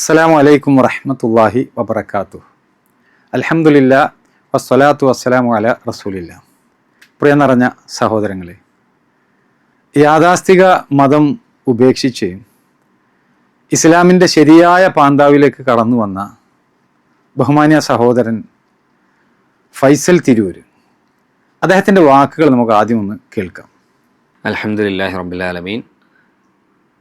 അസ്സലാമു വലൈക്കും വറഹമത്തല്ലാഹി വബർക്കാത്തു അലഹമുല്ല വസ്സലാത്തു വസ്സലാമു അല റസൂലില്ല. പ്രിയ നിറഞ്ഞ സഹോദരങ്ങളെ യാഥാസ്ഥിക മതം ഉപേക്ഷിച്ച് ഇസ്ലാമിന്റെ ശരിയായ പാന്താവിലേക്ക് കടന്നു വന്ന ബഹുമാന്യ സഹോദരൻ ഫൈസൽ തിരൂര്. അദ്ദേഹത്തിന്റെ വാക്കുകൾ നമുക്ക് ആദ്യം ഒന്ന് കേൾക്കാം. അലഹമുല്ലാഹി റബ്ബുലാലമീൻ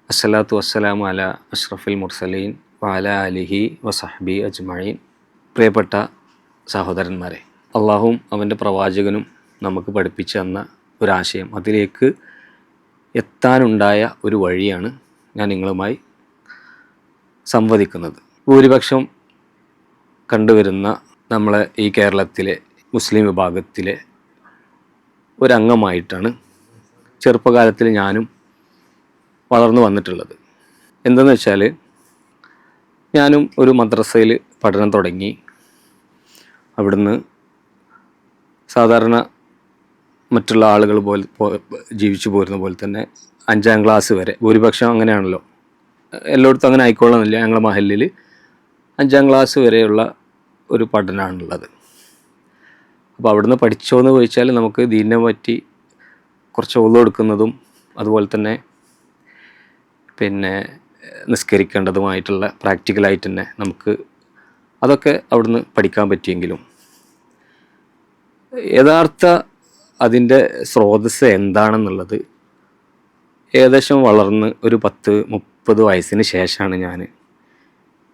അസ്സലാത്തു വസ്സലാമു അല അഷ്റഫുൽ മുർസലീൻ. വാല അലിഹി വസഹബി അജ്മഴീൻ പ്രിയപ്പെട്ട സഹോദരന്മാരെ അള്ളാഹും അവന്റെ പ്രവാചകനും നമുക്ക് പഠിപ്പിച്ചു തന്ന ഒരാശയം. അതിലേക്ക് എത്താനുണ്ടായ ഒരു വഴിയാണ് ഞാൻ നിങ്ങളുമായി സംവദിക്കുന്നത്. ഭൂരിപക്ഷം കണ്ടുവരുന്ന നമ്മളെ ഈ കേരളത്തിലെ മുസ്ലിം വിഭാഗത്തിലെ ഒരംഗമായിട്ടാണ് ചെറുപ്പകാലത്തിൽ ഞാനും വളർന്നു വന്നിട്ടുള്ളത്. എന്തെന്ന് വെച്ചാൽ ഞാനും ഒരു മദ്രസയിൽ പഠനം തുടങ്ങി. അവിടുന്ന് സാധാരണ മറ്റുള്ള ആളുകൾ പോലെ ജീവിച്ചു പോരുന്ന പോലെ തന്നെ അഞ്ചാം ക്ലാസ് വരെ. ഭൂരിപക്ഷം അങ്ങനെയാണല്ലോ. എല്ലായിടത്തും അങ്ങനെ ആയിക്കൊള്ളുന്നില്ല ഞങ്ങളുടെ മഹലിൽ അഞ്ചാം ക്ലാസ് വരെയുള്ള ഒരു പഠനമാണുള്ളത് അപ്പോൾ അവിടുന്ന് പഠിച്ചോ എന്ന് ചോദിച്ചാൽ നമുക്ക് ദീനിനെ പറ്റി കുറച്ച് ഓർവ് അതുപോലെ തന്നെ പിന്നെ നിസ്കരിക്കേണ്ടതുമായിട്ടുള്ള പ്രാക്ടിക്കലായിട്ട് തന്നെ നമുക്ക് അതൊക്കെ അവിടുന്ന് പഠിക്കാൻ പറ്റിയെങ്കിലും. യഥാർത്ഥ അതിന്റെ സ്രോതസ് എന്താണെന്നുള്ളത് ഏകദേശം വളർന്ന് ഒരു പത്ത് മുപ്പത് വയസ്സിന് ശേഷമാണ് ഞാൻ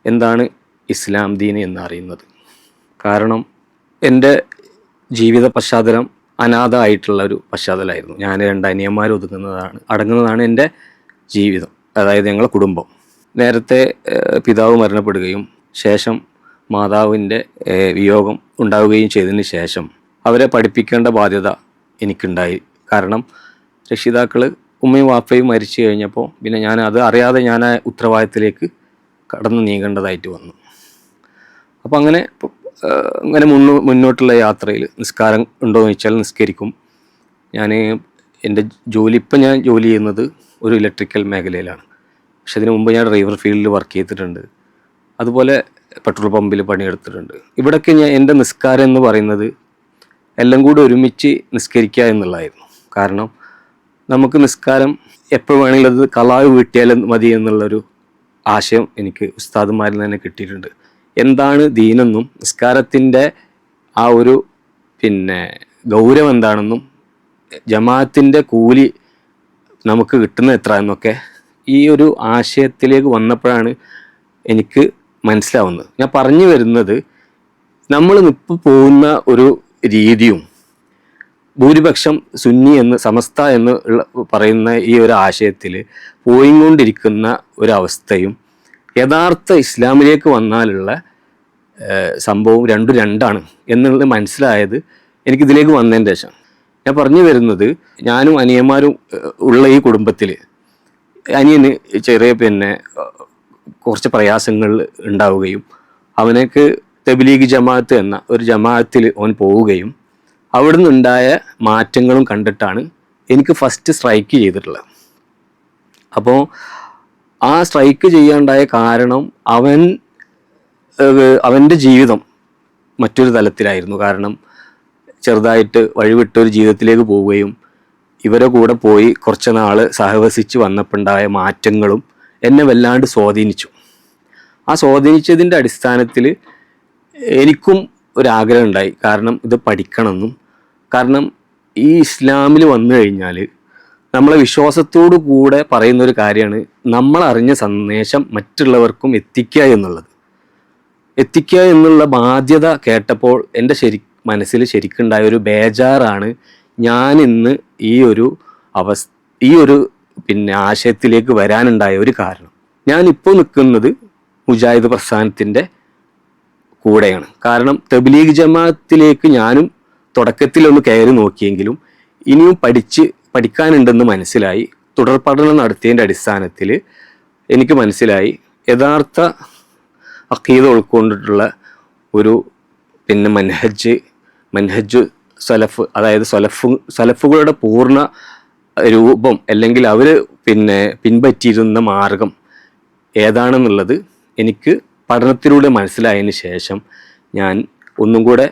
എന്താണ് ഇസ്ലാം ദീൻ എന്നറിയുന്നത്. കാരണം എന്റെ ജീവിത പശ്ചാത്തലം അനാഥ ആയിട്ടുള്ള ഒരു പശ്ചാത്തലമായിരുന്നു. ഞാൻ രണ്ട് അനിയന്മാർ ഒതുങ്ങുന്നതാണ് അടങ്ങുന്നതാണ് എന്റെ ജീവിതം. അതായത് ഞങ്ങളുടെ കുടുംബം. നേരത്തെ പിതാവ് മരണപ്പെടുകയും ശേഷം മാതാവിന്റെ വിയോഗം ഉണ്ടാവുകയും ചെയ്തതിന് ശേഷം അവരെ പഠിപ്പിക്കേണ്ട ബാധ്യത എനിക്കുണ്ടായി. കാരണം രക്ഷിതാക്കൾ ഉമ്മയും വാപ്പയും മരിച്ചു കഴിഞ്ഞപ്പോൾ പിന്നെ ഞാൻ അത് അറിയാതെ ഞാൻ ആ ഉത്തരവാദിത്തത്തിലേക്ക് കടന്നു നീങ്ങേണ്ടതായിട്ട് വന്നു. അപ്പോൾ അങ്ങനെ അങ്ങനെ മുന്നോ മുന്നോട്ടുള്ള യാത്രയിൽ നിസ്കാരം ഉണ്ടോ എന്ന് ചോദിച്ചാൽ നിസ്കരിക്കും. ഞാൻ എന്റെ ജോലി ഇപ്പം ഞാൻ ജോലി ചെയ്യുന്നത് ഒരു ഇലക്ട്രിക്കൽ മേഖലയിലാണ്. പക്ഷെ അതിന് മുമ്പ് ഞാൻ ഡ്രൈവർ ഫീൽഡിൽ വർക്ക് ചെയ്തിട്ടുണ്ട്. അതുപോലെ പെട്രോൾ പമ്പിൽ പണിയെടുത്തിട്ടുണ്ട്. ഇവിടൊക്കെ ഞാൻ എന്റെ നിസ്കാരം എന്ന് പറയുന്നത് എല്ലാം കൂടി ഒരുമിച്ച് നിസ്കരിക്കുക എന്നുള്ളതായിരുന്നു. കാരണം നമുക്ക് നിസ്കാരം എപ്പോൾ വേണമെങ്കിലും അത് കലാവ് വീട്ടിയാലും മതി എന്നുള്ളൊരു ആശയം എനിക്ക് ഉസ്താദുമാരിൽ തന്നെ കിട്ടിയിട്ടുണ്ട്. എന്താണ് ദീനെന്നും നിസ്കാരത്തിന്റെ ആ ഒരു പിന്നെ ഗൗരവം എന്താണെന്നും ജമാഅത്തിന്റെ കൂലി നമുക്ക് കിട്ടുന്ന എത്ര എന്നൊക്കെ ഈ ഒരു ആശയത്തിലേക്ക് വന്നപ്പോഴാണ് എനിക്ക് മനസ്സിലാവുന്നത്. ഞാൻ പറഞ്ഞു വരുന്നത് നമ്മൾ ഇപ്പോൾ പോകുന്ന ഒരു രീതിയും ഭൂരിപക്ഷം സുന്നി എന്ന് സമസ്ത എന്ന് പറയുന്ന ഈ ഒരു ആശയത്തിൽ പോയിക്കൊണ്ടിരിക്കുന്ന ഒരവസ്ഥയും യഥാർത്ഥ ഇസ്ലാമിലേക്ക് വന്നാലുള്ള സംഭവം രണ്ടും രണ്ടാണ് എന്നുള്ളത് മനസ്സിലായത് എനിക്കിതിലേക്ക് വന്നതിന് ശേഷം. ഞാൻ പറഞ്ഞു വരുന്നത് ഞാനും അനിയന്മാരും ഉള്ള ഈ കുടുംബത്തിൽ അനിയന് ചെറിയ പിന്നെ കുറച്ച് പ്രയാസങ്ങൾ ഉണ്ടാവുകയും അവനേക്ക് തബ്ലീഗ് ജമാഅത്ത് എന്ന ഒരു ജമാഅത്തിൽ അവൻ പോവുകയും അവിടെ നിന്നുണ്ടായ മാറ്റങ്ങളും കണ്ടിട്ടാണ് എനിക്ക് ഫസ്റ്റ് സ്ട്രൈക്ക് ചെയ്തിട്ടുള്ളത്. അപ്പോൾ ആ സ്ട്രൈക്ക് ചെയ്യാണ്ടായ കാരണം അവൻ അവന്റെ ജീവിതം മറ്റൊരു തലത്തിലായിരുന്നു. കാരണം ചെറുതായിട്ട് വഴിവിട്ടൊരു ജീവിതത്തിലേക്ക് പോവുകയും ഇവരെ കൂടെ പോയി കുറച്ച് നാൾ സഹവസിച്ച് വന്നപ്പോണ്ടായ മാറ്റങ്ങളും എന്നെ വല്ലാണ്ട് സ്വാധീനിച്ചു. ആ സ്വാധീനിച്ചതിന്റെ അടിസ്ഥാനത്തിൽ എനിക്കും ഒരാഗ്രഹം ഉണ്ടായി. കാരണം ഇത് പഠിക്കണമെന്നും കാരണം ഈ ഇസ്ലാമിൽ വന്നു കഴിഞ്ഞാൽ നമ്മളെ വിശ്വാസത്തോടു കൂടെ പറയുന്ന ഒരു കാര്യമാണ് നമ്മൾ അറിഞ്ഞ സന്ദേശം മറ്റുള്ളവർക്കും എത്തിക്കുക എന്നുള്ളത്. എത്തിക്കുക എന്നുള്ള ബാധ്യത കേട്ടപ്പോൾ എന്റെ ശരി മനസ്സിൽ ശരിക്കുണ്ടായ ഒരു ബേജാറാണ് ഞാൻ ഇന്ന് ഈ ഒരു അവസ്ഥ ഈ ഒരു പിന്നെ ആശയത്തിലേക്ക് വരാനുണ്ടായ ഒരു കാരണം. ഞാനിപ്പോൾ നിൽക്കുന്നത് മുജാഹിദ് പ്രസ്ഥാനത്തിന്റെ കൂടെയാണ്. കാരണം തബ്ലീഗ് ജമാഅത്തിലേക്ക് ഞാനും തുടക്കത്തിലൊന്ന് കയറി നോക്കിയെങ്കിലും ഇനിയും പഠിച്ച് പഠിക്കാനുണ്ടെന്ന് മനസ്സിലായി. തുടർ പഠനം നടത്തിയതിന്റെ അടിസ്ഥാനത്തിൽ എനിക്ക് മനസ്സിലായി. യഥാർത്ഥ അക്കീത ഉൾക്കൊണ്ടിട്ടുള്ള ഒരു പിന്നെ മൻഹജ് മൻഹജ് സലഫ് അതായത് സലഫ് സലഫുകളുടെ പൂർണ രൂപം അല്ലെങ്കിൽ അവർ പിന്നെ പിൻപറ്റിയിരുന്ന മാർഗം ഏതാണെന്നുള്ളത് എനിക്ക് പഠനത്തിലൂടെ മനസ്സിലായതിന് ശേഷം ഞാൻ ഒന്നും കൂടെ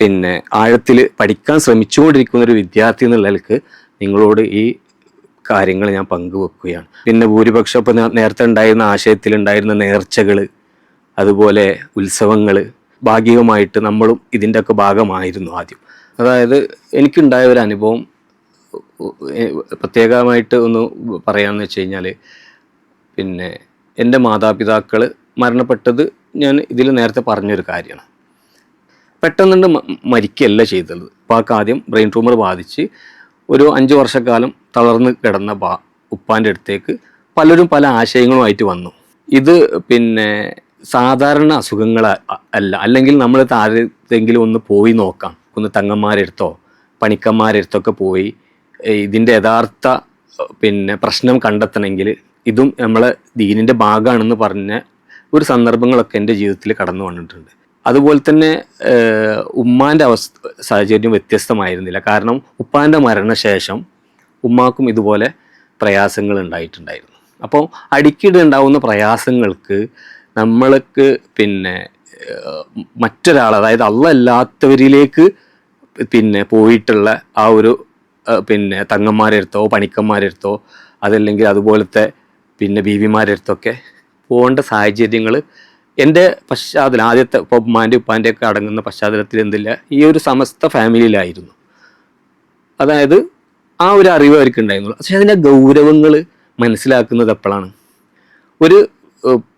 പിന്നെ ആഴത്തിൽ പഠിക്കാൻ ശ്രമിച്ചുകൊണ്ടിരിക്കുന്ന ഒരു വിദ്യാർത്ഥി എന്നുള്ള നിലയ്ക്ക് നിങ്ങളോട് ഈ കാര്യങ്ങൾ ഞാൻ പങ്കുവെക്കുകയാണ്. പിന്നെ ഭൂരിപക്ഷം ഇപ്പോൾ നേരത്തെ ഉണ്ടായിരുന്ന ആശയത്തിലുണ്ടായിരുന്ന നേർച്ചകൾ അതുപോലെ ഉത്സവങ്ങൾ ഭാഗികമായിട്ട് നമ്മളും ഇതിന്റെ ഒക്കെ ഭാഗമായിരുന്നു ആദ്യം. അതായത് എനിക്കുണ്ടായ ഒരു അനുഭവം പ്രത്യേകമായിട്ട് ഒന്ന് പറയാമെന്ന് വെച്ച് കഴിഞ്ഞാൽ പിന്നെ എന്റെ മാതാപിതാക്കൾ മരണപ്പെട്ടത് ഞാൻ ഇതിൽ നേരത്തെ പറഞ്ഞൊരു കാര്യമാണ്. പെട്ടെന്നുണ്ട് മരിക്കുകയല്ല ചെയ്തത്. ഉപ്പാക്ക് ആദ്യം ബ്രെയിൻ ട്യൂമർ ബാധിച്ച് ഒരു അഞ്ച് വർഷക്കാലം തളർന്ന് കിടന്ന ബാ ഉപ്പാന്റെ അടുത്തേക്ക് പലരും പല ആശയങ്ങളുമായിട്ട് വന്നു. ഇത് പിന്നെ സാധാരണ അസുഖങ്ങൾ അല്ല. അല്ലെങ്കിൽ നമ്മൾ താരത്തെങ്കിലും ഒന്ന് പോയി നോക്കാം. ഒന്ന് തങ്ങന്മാരെടുത്തോ പണിക്കന്മാരെടുത്തൊക്കെ പോയി ഇതിന്റെ യഥാർത്ഥ പിന്നെ പ്രശ്നം കണ്ടെത്തണമെങ്കിൽ ഇതും നമ്മൾ ദീനിന്റെ ഭാഗമാണെന്ന് പറഞ്ഞ ഒരു സന്ദർഭങ്ങളൊക്കെ എന്റെ ജീവിതത്തിൽ കടന്നു വന്നിട്ടുണ്ട്. അതുപോലെ തന്നെ ഉമ്മാന്റെ അവസ്ഥ സാഹചര്യം വ്യത്യസ്തമായിരുന്നില്ല. കാരണം ഉപ്പാന്റെ മരണശേഷം ഉമ്മാക്കും ഇതുപോലെ പ്രയാസങ്ങൾ ഉണ്ടായിട്ടുണ്ടായിരുന്നു. അപ്പോൾ അടിക്കടി ഉണ്ടാവുന്ന പ്രയാസങ്ങൾക്ക് നമ്മൾക്ക് പിന്നെ മറ്റൊരാൾ അതായത് അള്ള അല്ലാത്തവരിലേക്ക് പിന്നെ പോയിട്ടുള്ള ആ ഒരു പിന്നെ തങ്ങന്മാരെടുത്തോ പണിക്കന്മാരെടുത്തോ അതല്ലെങ്കിൽ അതുപോലത്തെ പിന്നെ ബീവിമാരെടുത്തൊക്കെ പോകേണ്ട സാഹചര്യങ്ങൾ എന്റെ പശ്ചാത്തലം ആദ്യത്തെ ഇപ്പോൾ ഉമ്മാന്റെ ഉപ്പാന്റെ ഒക്കെ അടങ്ങുന്ന പശ്ചാത്തലത്തിൽ എന്തില്ല ഈ ഒരു സമസ്ത ഫാമിലിയിലായിരുന്നു. അതായത് ആ ഒരു അറിവ് അവർക്ക് ഉണ്ടായിരുന്നുള്ളൂ പക്ഷേ അതിന്റെ ഗൗരവങ്ങൾ മനസ്സിലാക്കുന്നത് എപ്പോഴാണ്? ഒരു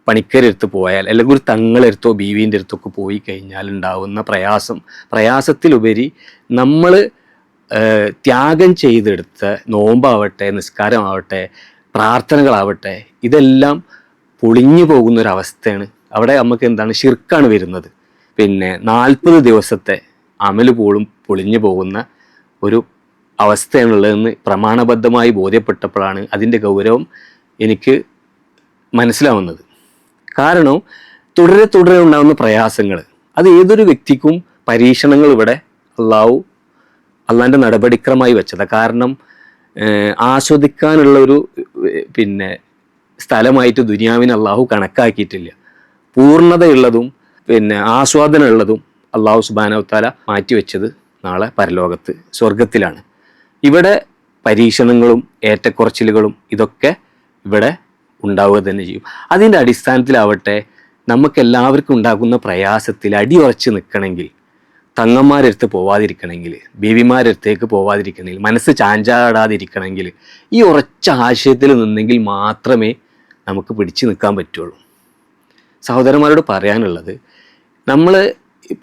പണിക്കരെടുത്ത് പോയാൽ അല്ലെങ്കിൽ ഒരു തങ്ങളെടുത്തോ ബീവീന്റെ അടുത്തൊക്കെ പോയി കഴിഞ്ഞാൽ ഉണ്ടാവുന്ന പ്രയാസം. പ്രയാസത്തിലുപരി നമ്മൾ ത്യാഗം ചെയ്തെടുത്ത നോമ്പാവട്ടെ നിസ്കാരമാവട്ടെ പ്രാർത്ഥനകളാവട്ടെ ഇതെല്ലാം പൊളിഞ്ഞു പോകുന്ന ഒരു അവസ്ഥയാണ് അവിടെ നമുക്ക് എന്താണ്? ഷിർക്കാണ് വരുന്നത്. പിന്നെ നാൽപ്പത് ദിവസത്തെ അമൽ പോലും പൊളിഞ്ഞു പോകുന്ന ഒരു അവസ്ഥയാണുള്ളതെന്ന് പ്രമാണബദ്ധമായി ബോധ്യപ്പെട്ടപ്പോഴാണ് അതിന്റെ ഗൗരവം എനിക്ക് മനസ്സിലാവുന്നത്. കാരണം തുടരെ തുടരെ ഉണ്ടാകുന്ന പ്രയാസങ്ങൾ അത് ഏതൊരു വ്യക്തിക്കും പരീക്ഷണങ്ങൾ ഇവിടെ അള്ളാഹു അള്ളാന്റെ നടപടിക്രമമായി വെച്ചത്. കാരണം ആസ്വദിക്കാനുള്ള ഒരു പിന്നെ സ്ഥലമായിട്ട് ദുനിയാവിനെ അള്ളാഹു കണക്കാക്കിയിട്ടില്ല. പൂർണതയുള്ളതും പിന്നെ ആസ്വാദനമുള്ളതും അള്ളാഹു സുബാനവത്താല മാറ്റിവെച്ചത് നാളെ പരലോകത്ത് സ്വർഗത്തിലാണ് ഇവിടെ പരീക്ഷണങ്ങളും ഏറ്റക്കുറച്ചിലുകളും ഇതൊക്കെ ഇവിടെ ഉണ്ടാവുക തന്നെ ചെയ്യും. അതിന്റെ അടിസ്ഥാനത്തിലാവട്ടെ നമുക്ക് എല്ലാവർക്കും ഉണ്ടാകുന്ന പ്രയാസത്തിൽ അടിയുറച്ച് നിൽക്കണമെങ്കിൽ തങ്ങന്മാരെടുത്ത് പോവാതിരിക്കണമെങ്കിൽ ബീവിമാരെടുത്തേക്ക് പോവാതിരിക്കണമെങ്കിൽ മനസ്സ് ചാഞ്ചാടാതിരിക്കണമെങ്കിൽ ഈ ഉറച്ച ആശയത്തിൽ നിന്നെങ്കിൽ മാത്രമേ നമുക്ക് പിടിച്ചു നിൽക്കാൻ പറ്റുള്ളൂ. സഹോദരന്മാരോട് പറയാനുള്ളത് നമ്മൾ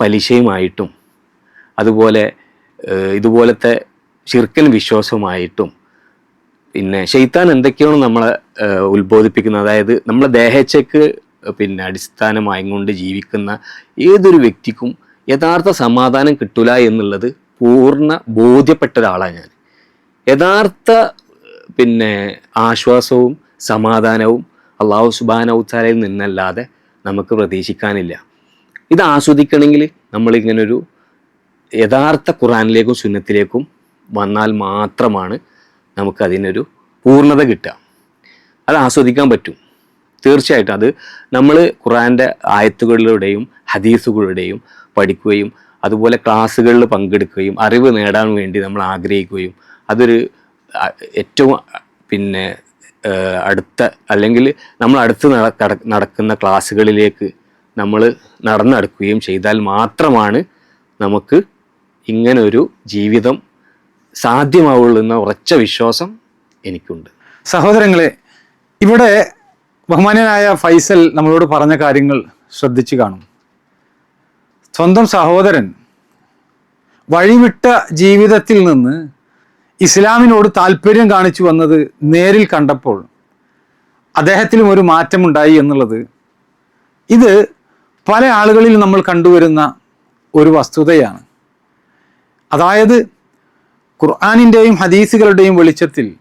പലിശയുമായിട്ടും അതുപോലെ ഇതുപോലത്തെ ശിർക്കൻ വിശ്വാസവുമായിട്ടും പിന്നെ ഷെയ്ത്താൻ എന്തൊക്കെയാണ് നമ്മളെ ഉത്ബോധിപ്പിക്കുന്നത്? അതായത് നമ്മളെ ദേഹച്ചക്ക് പിന്നെ അടിസ്ഥാനമായും കൊണ്ട് ജീവിക്കുന്ന ഏതൊരു വ്യക്തിക്കും യഥാർത്ഥ സമാധാനം കിട്ടൂല എന്നുള്ളത് പൂർണ ബോധ്യപ്പെട്ട ഒരാളാണ് ഞാൻ. യഥാർത്ഥ പിന്നെ ആശ്വാസവും സമാധാനവും അള്ളാഹു സുബാനൗത്താലയിൽ നിന്നല്ലാതെ നമുക്ക് പ്രതീക്ഷിക്കാനില്ല. ഇത് ആസ്വദിക്കണമെങ്കിൽ നമ്മളിങ്ങനൊരു യഥാർത്ഥ ഖുറാനിലേക്കും സുന്നത്തിലേക്കും വന്നാൽ മാത്രമാണ് നമുക്കതിനൊരു പൂർണത കിട്ടുക. അത് ആസ്വദിക്കാൻ പറ്റും. തീർച്ചയായിട്ടും അത് നമ്മൾ ഖുറാന്റെ ആയത്തുകളിലൂടെയും ഹദീസുകളുടെയും പഠിക്കുകയും അതുപോലെ ക്ലാസ്സുകളിൽ പങ്കെടുക്കുകയും അറിവ് നേടാൻ വേണ്ടി നമ്മൾ ആഗ്രഹിക്കുകയും അതൊരു ഏറ്റവും പിന്നെ അടുത്ത അല്ലെങ്കിൽ നമ്മൾ അടുത്ത് നടക്കുന്ന ക്ലാസ്സുകളിലേക്ക് നമ്മൾ നടന്നടക്കുകയും ചെയ്താൽ മാത്രമാണ് നമുക്ക് ഇങ്ങനൊരു ജീവിതം സാധ്യമാവുള്ളൂ എന്ന ഉറച്ച വിശ്വാസം എനിക്കുണ്ട്. സഹോദരങ്ങളെ ഇവിടെ ബഹുമാനനായ ഫൈസൽ നമ്മളോട് പറഞ്ഞ കാര്യങ്ങൾ ശ്രദ്ധിച്ചു കാണും. സ്വന്തം സഹോദരൻ വഴിവിട്ട ജീവിതത്തിൽ നിന്ന് ഇസ്ലാമിനോട് താല്പര്യം കാണിച്ചു വന്നത് നേരിൽ കണ്ടപ്പോൾ അദ്ദേഹത്തിലും ഒരു മാറ്റമുണ്ടായി എന്നുള്ളത് ഇത് പല ആളുകളിൽ നമ്മൾ കണ്ടുവരുന്ന ഒരു വസ്തുതയാണ്. അതായത് ഖുർആാനിന്റെയും ഹദീസുകളുടെയും വെളിച്ചത്തിൽ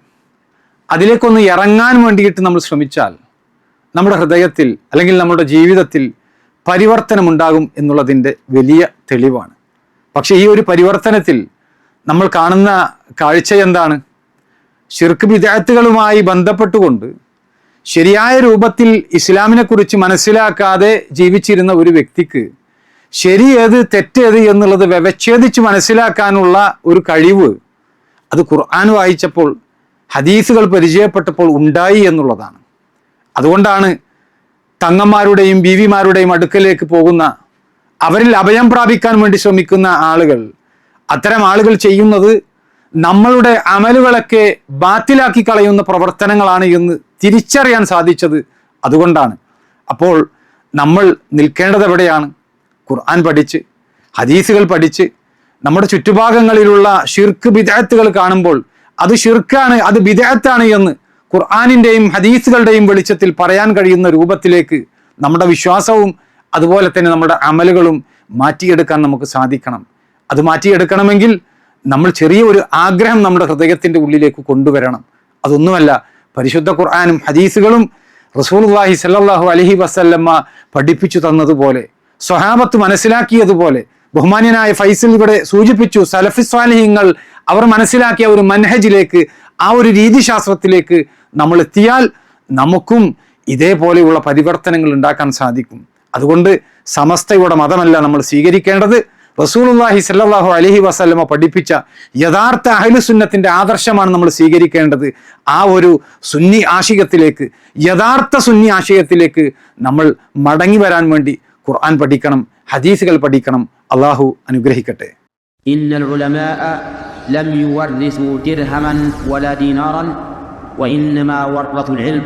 അതിലേക്കൊന്ന് ഇറങ്ങാൻ വേണ്ടിയിട്ട് നമ്മൾ ശ്രമിച്ചാൽ നമ്മുടെ ഹൃദയത്തിൽ അല്ലെങ്കിൽ നമ്മുടെ ജീവിതത്തിൽ പരിവർത്തനമുണ്ടാകും എന്നുള്ളതിന്റെ വലിയ തെളിവാണ്. പക്ഷേ ഈ ഒരു പരിവർത്തനത്തിൽ നമ്മൾ കാണുന്ന കാഴ്ച എന്താണ്? ശിർക്ക് വിദ്യാർത്ഥികളുമായി ബന്ധപ്പെട്ടുകൊണ്ട് ശരിയായ രൂപത്തിൽ ഇസ്ലാമിനെക്കുറിച്ച് മനസ്സിലാക്കാതെ ജീവിച്ചിരുന്ന ഒരു വ്യക്തിക്ക് ശരി ഏത് തെറ്റേത് എന്നുള്ളത് വ്യവച്ഛേദിച്ച് മനസ്സിലാക്കാനുള്ള ഒരു കഴിവ് അത് ഖുർആൻ വായിച്ചപ്പോൾ ഹദീസുകൾ പരിചയപ്പെട്ടപ്പോൾ ഉണ്ടായി എന്നുള്ളതാണ്. അതുകൊണ്ടാണ് തങ്ങന്മാരുടെയും ബീവിമാരുടെയും അടുക്കലേക്ക് പോകുന്ന അവരിൽ അഭയം പ്രാപിക്കാൻ വേണ്ടി ശ്രമിക്കുന്ന ആളുകൾ. അത്തരം ആളുകൾ ചെയ്യുന്നത് നമ്മളുടെ അമലുകളൊക്കെ ബാത്തിലാക്കി കളയുന്ന പ്രവർത്തനങ്ങളാണ് എന്ന് തിരിച്ചറിയാൻ സാധിച്ചത് അതുകൊണ്ടാണ്. അപ്പോൾ നമ്മൾ നിൽക്കേണ്ടത് എവിടെയാണ്? ഖുർആൻ പഠിച്ച് ഹദീസുകൾ പഠിച്ച് നമ്മുടെ ചുറ്റുഭാഗങ്ങളിലുള്ള ഷിർക്ക് ബിദാത്തുകൾ കാണുമ്പോൾ അത് ഷിർക്കാണ് അത് ബിദാത്താണ് എന്ന് ഖുർആാനിന്റെയും ഹദീസുകളുടെയും വെളിച്ചത്തിൽ പറയാൻ കഴിയുന്ന രൂപത്തിലേക്ക് നമ്മുടെ വിശ്വാസവും അതുപോലെ തന്നെ നമ്മുടെ അമലുകളും മാറ്റിയെടുക്കാൻ നമുക്ക് സാധിക്കണം. അത് മാറ്റിയെടുക്കണമെങ്കിൽ നമ്മൾ ചെറിയ ഒരു ആഗ്രഹം നമ്മുടെ ഹൃദയത്തിന്റെ ഉള്ളിലേക്ക് കൊണ്ടുവരണം. അതൊന്നുമല്ല പരിശുദ്ധ ഖുർആാനും ഹദീസുകളും റസൂൽഹി സല്ലാഹു അലഹി വസല്ലമ്മ പഠിപ്പിച്ചു തന്നതുപോലെ സ്വഹാബത്ത് മനസ്സിലാക്കിയതുപോലെ ബഹുമാന്യനായ ഫൈസൽ ഇവിടെ സൂചിപ്പിച്ചു സലഫി സ്വാലിഹ്യങ്ങൾ അവർ മനസ്സിലാക്കിയ ഒരു മൻഹജിലേക്ക് ആ ഒരു രീതിശാസ്ത്രത്തിലേക്ക് നമ്മൾ എത്തിയാൽ നമുക്കും ഇതേപോലെയുള്ള പരിവർത്തനങ്ങൾ ഉണ്ടാക്കാൻ സാധിക്കും. അതുകൊണ്ട് സമസ്തയുടെ മതമല്ല നമ്മൾ സ്വീകരിക്കേണ്ടത്. റസൂലുള്ളാഹി സല്ലാഹു അലഹി വസല്ലമ പഠിപ്പിച്ച യഥാർത്ഥ അഹ്ലുസുന്നത്തിന്റെ ആദർശമാണ് നമ്മൾ സ്വീകരിക്കേണ്ടത്. ആ ഒരു സുന്നി ആശയത്തിലേക്ക് യഥാർത്ഥ സുന്നി ആശയത്തിലേക്ക് നമ്മൾ മടങ്ങി വരാൻ വേണ്ടി ഖുർആൻ പഠിക്കണം ഹദീസുകൾ പഠിക്കണം അള്ളാഹു അനുഗ്രഹിക്കട്ടെ إن العلماء لم يورثوا درهما ولا دينارا وإنما ورثوا العلم